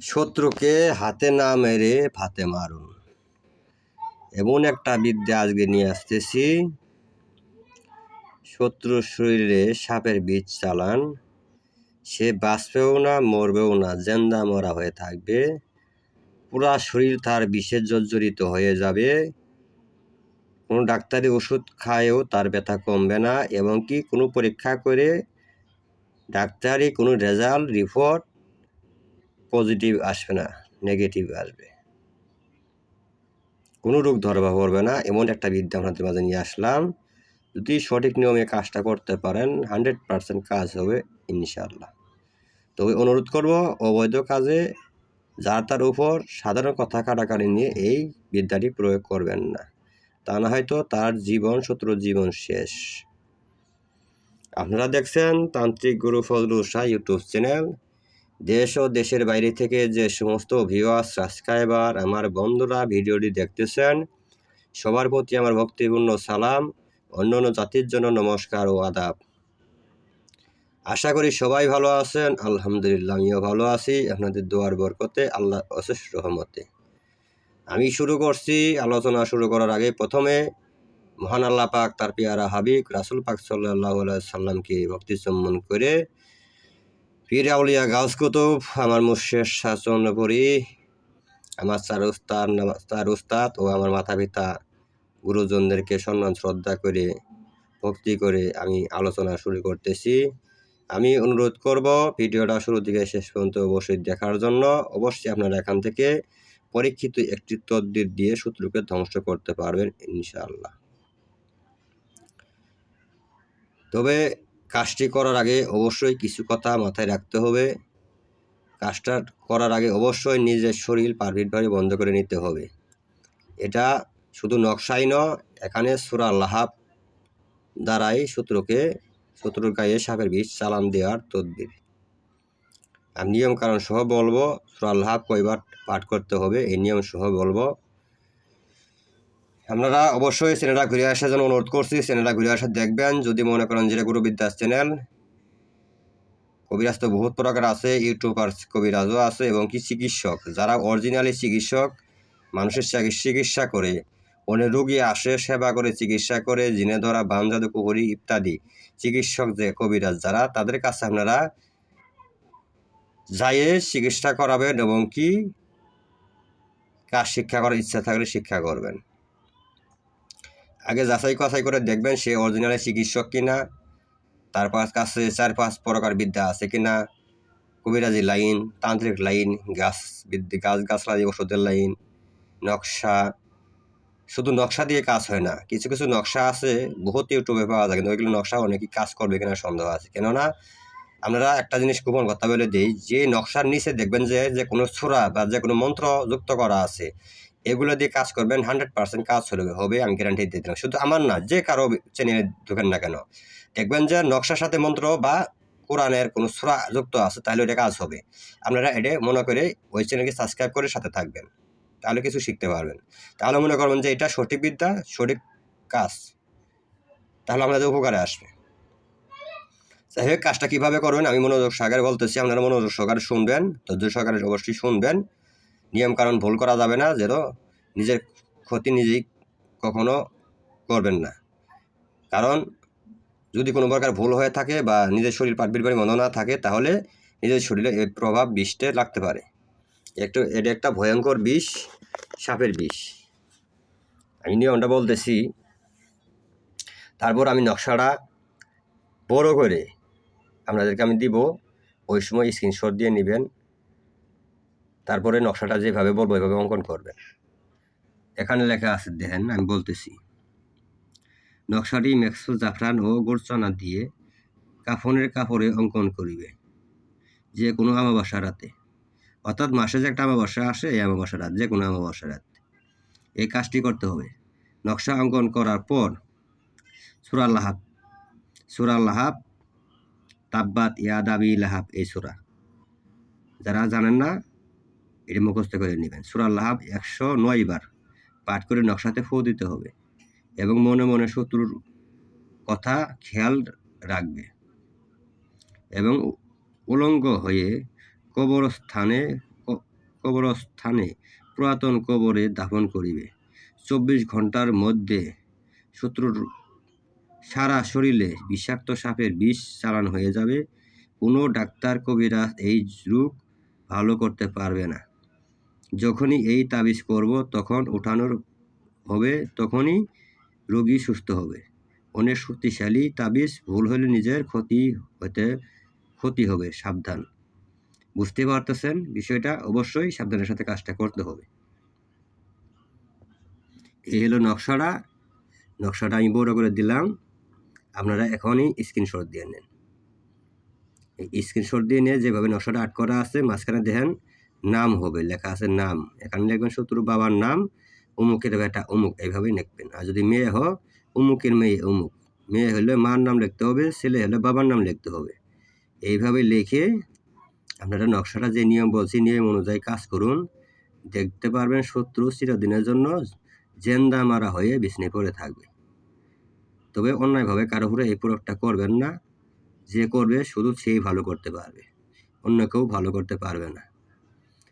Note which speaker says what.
Speaker 1: শত্রুকে হাতে না মেরে ফাতে মারুন। এমন একটা বিদ্যা আজকে নিয়ে আসতেছি। শত্রুর শরীরে সাপের বীজ চালান। সে বাঁচবেও না, মরবেও না, জেন্দা মরা হয়ে থাকবে। পুরা শরীর তার বিষে জর্জরিত হয়ে যাবে। কোনো ডাক্তারি ওষুধ খায়ও তার ব্যথা কমবে না, এবং কি কোনো পরীক্ষা করে ডাক্তারি কোনো রেজাল্ট, রিপোর্ট পজিটিভ আসবে না নেগেটিভ আসবে। কোনো রোগ ধরবা পড়বে না, এমন একটা বিদ্যা আপনাদের মাঝে নিয়ে আসলাম। যদি সঠিক নিয়মে কাজটা করতে পারেন হান্ড্রেড পারসেন্ট কাজ হবে ইনশাল্লাহ তবে অনুরোধ করব, অবৈধ কাজে যার তার উপর সাধারণ কথা কাটাকাটি নিয়ে এই বিদ্যাটি প্রয়োগ করবেন না। তা না হয়তো তার জীবন শত্রু জীবন শেষ। আপনারা দেখছেন তান্ত্রিক গুরু ফজলুল শাহ ইউটিউব চ্যানেল। দেশ ও দেশের বাইরে থেকে যে সমস্ত ভিউয়ার সাবস্ক্রাইবার আমার বন্ধুরা ভিডিওটি দেখতেছেন, সবার প্রতি আমার ভক্তিপূর্ণ সালাম, অন্য অন্য জাতির জন্য নমস্কার ও আদাব। আশা করি সবাই ভালো আছেন, আলহামদুলিল্লাহ আমিও ভালো আছি, আপনাদের দোয়ার বরকতে আল্লাহ অশেষ রহমতে। আমি শুরু করছি আলোচনা শুরু করার আগে প্রথমে মহান আল্লাহ পাক তার পিয়ারা হাবিব রাসুল পাক সাল্লাহ সাল্লামকে ভক্তি সম্মান করে পীর আউলিয়া গাউস কুতুব, আমার শাসন করি আমার চার উস্তাদ চার উস্তাদ ও আমার মাতা পিতা গুরুজনদেরকে সম্মান, শ্রদ্ধা করে, ভক্তি করে আমি আলোচনা শুরু করতেছি। আমি অনুরোধ করব ভিডিওটা শুরু থেকে শেষ পর্যন্ত অবশ্যই দেখার জন্য। অবশ্যই আপনারা এখান থেকে পরীক্ষিত একটি তদ্বির দিয়ে শত্রুকে ধ্বংস করতে পারবেন ইনশাআল্লাহ। তবে কাজটি করার আগে অবশ্যই কিছু কথা মাথায় রাখতে হবে। কাজটা করার আগে অবশ্যই নিজের শরীর পারফিটভাবে বন্ধ করে নিতে হবে। এটা শুধু নকশাই নয়, এখানে সুরা লাহাব দ্বারাই শত্রুকে, শত্রুর গায়ে সাপের বিষ চালান দেওয়ার তদবির। আমি নিয়ম কারণ সহ বলব, সুরা লাহাব কয়বার পাঠ করতে হবে, এই নিয়ম সহ বলব। আপনারা অবশ্যই চ্যানেলটা ঘুরে আসার জন্য অনুরোধ করছি চ্যানেলটা ঘুরে আসা দেখবেন। যদি মনে করেন যেটা গুরু বিদ্যাস চ্যানেল কবিরাজ তো বহুত প্রকার আছে, ইউটিউবার কবিরাজও আছে এবং কি চিকিৎসক। যারা অরিজিনালি চিকিৎসক, মানুষের চিকিৎসা করে, অনেক রুগী আসে, সেবা করে, চিকিৎসা করে, জিনে ধরা বাম জাদু কুকুরি ইত্যাদি। চিকিৎসক যে কবিরাজ যারা, তাদের কাছে আপনারা যাইয়ে চিকিৎসা করাবেন এবং কি কাজ শিক্ষা করার ইচ্ছা থাকলে শিক্ষা করবেন। আগে যাচাই কাছাই করে দেখবেন সে অরিজিনালি চিকিৎসক কিনা তার পাশ কাছে চার পাঁচ প্রকার বিদ্যা আছে কিনা, কবিরাজি লাইন, তান্ত্রিক লাইন, গাছ বিদ্যা গাছ গাছলা দিয়ে ওষুধের লাইন, নকশা, শুধু নকশা দিয়ে কাজ হয় না, কিছু কিছু নকশা আছে, বহুত ইউটিউবে পাওয়া যায়, কিন্তু ওইগুলো নকশা অনেকই কাজ করবে কিনা সন্দেহ আছে। কেননা আমরা একটা জিনিস গোপন কথা বলে দিই, যে নকশার নিচে দেখবেন যে যে কোনো ছোড়া বা যে কোনো মন্ত্র যুক্ত করা আছে এগুলো দিয়ে কাজ করবেন হান্ড্রেড পার্সেন্ট কাজ হলে, হবে, আমি গ্যারান্টি দিয়ে দিলাম। শুধু আমার না, যে কারও চ্যানেলে ঢুকেন না কেন। দেখবেন যে নকশার সাথে মন্ত্র বা কোরআনের কোনো সুরা যুক্ত আছে, তাহলে ওটা কাজ হবে। আপনারা এটা মনে করে ওই চ্যানেলকে সাবস্ক্রাইব করে সাথে থাকবেন। তাহলে কিছু শিখতে পারবেন। তাহলে মনে করবেন যে এটা সঠিক বিদ্যা, সঠিক কাজ। তাহলে আপনাদের উপকারে আসবে। যাই হোক, কাজটা কীভাবে করবেন, আমি মনোযোগ সহকারে বলতেছি, আপনারা মনোযোগ সহকারে শুনবেন, ধৈর্য সহকারে অবশ্যই শুনবেন। নিয়ম কারণ ভুল করা যাবে না, যেন নিজের ক্ষতি নিজেই কখনো করবেন না। কারণ যদি কোনো প্রকার ভুল হয়ে থাকে বা নিজের শরীর পাটবির বাড়ি মনে না থাকে, তাহলে নিজের শরীরে এর প্রভাব বিষটে লাগতে পারে। একটু, এটা একটা ভয়ঙ্কর বিষ, সাপের বিষ। আমি নিয়মটা বলতেছি, তারপর আমি নকশাটা বড় করে আপনাদেরকে আমি দিব, ওই সময় স্ক্রিনশট দিয়ে নেবেন। তারপরে নকশাটা যেভাবে বলব ওইভাবে অঙ্কন করবেন। এখানে লেখা আছে, দেখেন, আমি বলতেছি। নকশাটি মেক্সো জাফরান ও গোরচনা দিয়ে কাফনের কাপড়ে অঙ্কন করিবে, যে কোনো আমাবাসা রাতে। অর্থাৎ মাসে যে একটা আমাবাসা আসে, এই আমাবাসা রাত, যে কোনো আমাবাসা রাত। এই কাজটি করতে হবে। নকশা অঙ্কন করার পর সুরাল লাহাব সুরাল লাহাব, তাব্বাত ইয়াদাবি লাহাব, এই সুরা। যারা জানেন না এটি মুখস্থ করে নেবেন। সুরাল লাহাব একশো নয় বার পাঠ করে নকশাতে ফো দিতে হবে এবং মনে মনে শত্রুর কথা খেয়াল রাখবে এবং উলঙ্গ হয়ে কবরস্থানে কবরস্থানে পুরাতন কবরে দাফন করিবে। চব্বিশ ঘণ্টার মধ্যে শত্রুর সারা শরীরে বিষাক্ত সাপের বিষ চালান হয়ে যাবে। কোনো ডাক্তার, কবিরাজ এই রোগ ভালো করতে পারবে না। যখনই এই তাবিজ করব তখন উঠানোর হবে, তখনই রোগী সুস্থ হবে। অনেক শক্তিশালী তাবিজ ভুল হলে নিজের ক্ষতি হতে, ক্ষতি হবে, সাবধান। বুঝতে পারতেছেন বিষয়টা? অবশ্যই সাবধানের সাথে কাজটা করতে হবে। এই হলো নকশাটা। নকশাটা আমি বড় করে দিলাম। আপনারা এখনই স্ক্রিনশট দিয়ে নেন। এই স্ক্রিনশট দিয়ে নিয়ে যেভাবে নকশাটা আট করা আছে, মাঝখানে দেখেন নাম হবে, লেখা আছে নাম। এখানে লিখবেন শত্রু বাবার নাম অমুকের বেটা অমুক এইভাবেই লিখবেন। আর যদি মেয়ে হ অমুকের মেয়ে অমুক মেয়ে হলে মার নাম লিখতে হবে, ছেলে হলে বাবার নাম লিখতে হবে। এইভাবে লিখে আপনারা নকশাটা যে নিয়ম বলছি, নিয়ম অনুযায়ী কাজ করুন। দেখতে পারবেন শত্রু চিরদিনের জন্য জেন্দা মারা হয়ে বিছনে পড়ে থাকবে। তবে অন্যায়ভাবে কারও উপরে এই প্রয়োগটা করবেন না। যে করবে, শুধু সেই ভালো করতে পারবে। অন্য কেউ ভালো করতে পারবে না।